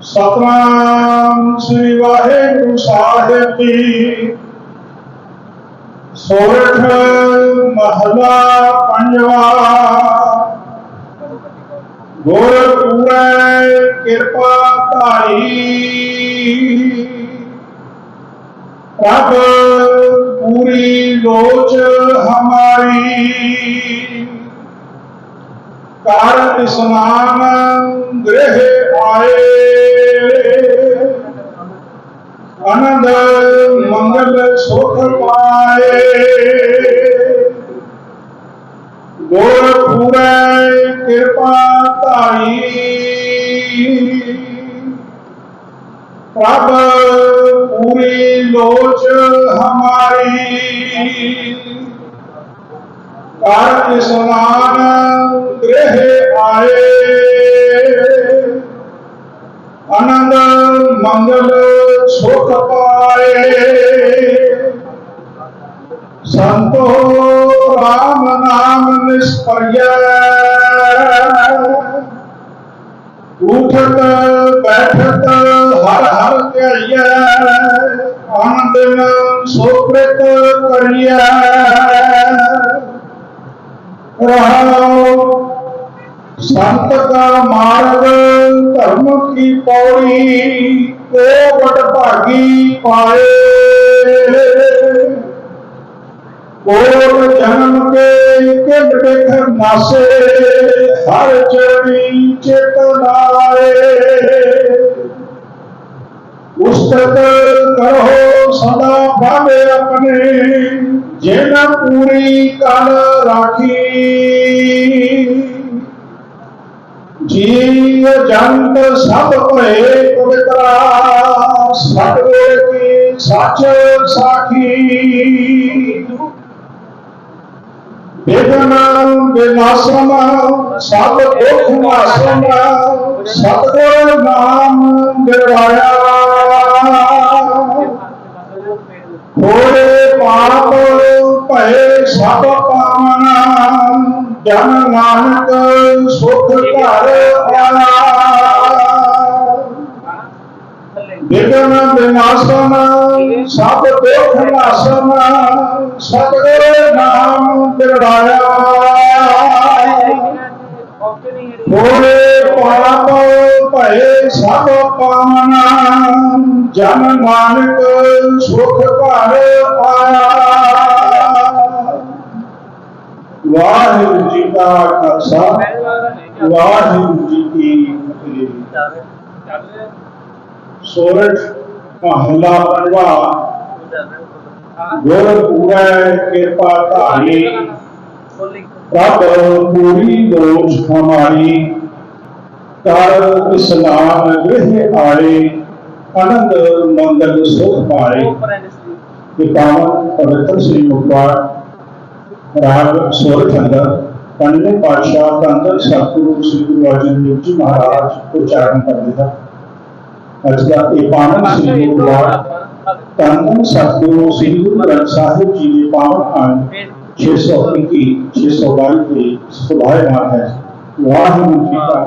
ਸਤਨਾਮ ਸ੍ਰੀ ਵਾਹਿਗੁਰੂ ਸਾਹਿਬ ਜੀ ਸੋਰਠ ਮਹਲਾ ਪੰਜਵਾ ਗੁਰ ਪੂਰੈ ਕਿਰਪਾ ਧਾਰੀ ਪ੍ਰਭ ਪੂਰੀ ਲੋਚ ਹਮਾਰੀ ਕਰ ਇਸਨਾਨ ਗ੍ਰਹਿ ਆਏ आनंद मंगल सुख पाए। गोरखपुरे कृपा ताई। प्रभ पूरी लोच हमारी। कार्य समान गृह आए। ਆਨੰਦ ਮੰਗਲ ਸੁਖ ਪਾਏ। ਸੰਤੋ ਰਾਮ ਨਾਮ ਨਿਸਪਰਿਆ ਉਠਤ, ਬੈਠਤ, ਹਰ ਹਰ ਧਿਆਈਐ। ਆਨੰਦ ਨਾਲ ਸੋਪ੍ਰਿਤ ਰਹਾਉ ਸੰਤ ਕਾ ਮਾਰਗ, ਧਰਮ ਕੀ ਪੌੜੀ ਕੋ ਭਾਗੀ ਪਾਏ। ਕੋਟ ਜਨਮ ਕੇ ਕਿੰਡ ਦੇਖ ਨਾਸੇ, ਹਰ ਚੜੀ ਚੇਤਨਾਏ ਉਸਤਤ ਕਰੋ ਸਦਾ ਭਾਵੇ ਆਪਣੇ ਜਿਨ ਪੂਰੀ ਕਲ ਰਾਖੀ। जीव जंत सब कहे पवित्रा सतगुर की सच साखी। नाम सब दुख नाशम नाम थोड़े पाप भय, सब ਜਨ ਨਾਨਕ ਸੁਖ ਘਰ ਆਇਆ ਵਿਗਨ ਵਿਨਾਸ਼ਨ ਸਭ ਦੁਖ ਨਾਸ਼ਨ ਸਤਿਗੁਰ ਨਾਮ ਦਿਵਾਇਆ ਥੋੜੇ ਪਾਪ ਭਏ ਸਭ ਪਾਵਨ ਜਨ ਨਾਨਕ ਸੁਖ ਘਰ ਆਇਆ वाहिगुरु जी का खालसा वाहिगुरु जी की फतेह सोरठ का महला पंडवा गोरखपुरा कृपा धारी प्रभ पूरी दोष हमारी कर इस्लाम गृह आए आनंद मंगल सुख पाए पितावन पवित्र श्री मुखार राग सोलह छंदा पंडले पातशाह धंधन सतगुरु श्री गुरु अर्जन देव जी महाराज को उच्चारण कर दिया। अच्छा ये पावन श्री गुरु धंधन सतगुरु श्री गुरु ग्रंथ साहिब जी ने पावन खंड छे सौ इक्की छे सौ बाईस के शोभायमान है। वाहिगुरु जी का।